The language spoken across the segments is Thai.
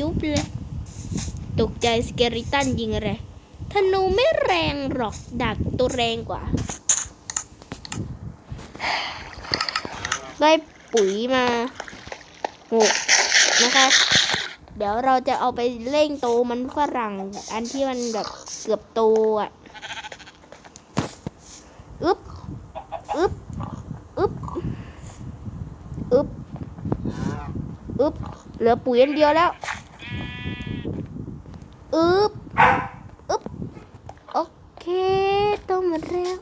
ยุบเลย ตกใจสเกริตันยิงอะไรธนูไม่แรงหรอกดักตัวแรงกว่า ได้ปุ๋ยมาหกนะคะ เดี๋ยวเราจะเอาไปเร่งโตมันฝรั่ง อันที่มันแบบเกือบโตอะอึ๊บอึ๊บอึ๊บอึ๊บอึ๊บเหลือปุ๋ยอันเดียวแล้ว อึ๊บอึ๊บโอเคโตหมดแล้ว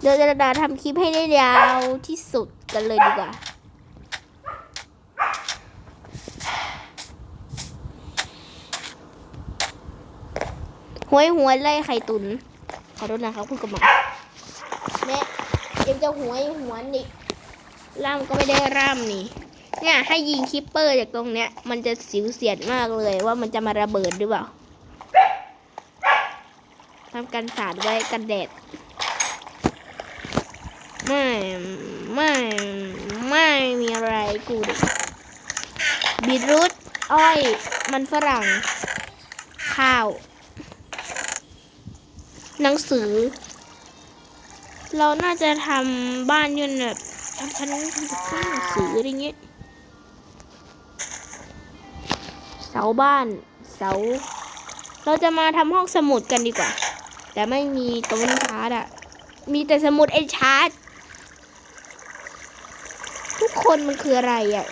เดี๋ยวจะดาทำคลิปให้ได้ยาวที่สุดกันเลยดีกว่าหวยหวยไล่ไข่ตุน ขอโทษนะครับคุณกระหม่อมเนี่ยยังจะหวยหวนอีกร่ามก็ไม่ได้ร่ามนี่ เนี่ยให้ยิงคิปเปอร์จากตรงเนี้ย มันจะสิวเสียดมากเลยว่ามันจะมาระเบิดหรือเปล่าทำกันสาดไว้กันแดด ไม่ ไม่ ไม่มีอะไรกูดิบีทรูทอ้อย มันฝรั่ง ข้าว หนังสือ เราน่าจะทำบ้านยนต์แบบทำชั้นทำจากหนังสืออะไรเงี้ย สาบ้าน เสา เราจะมาทำห้องสมุดกันดีกว่า แต่ไม่มีต้นชาร์ดอะมีแต่สมุดไอชาร์ดทุกคนมันคืออะไรอะ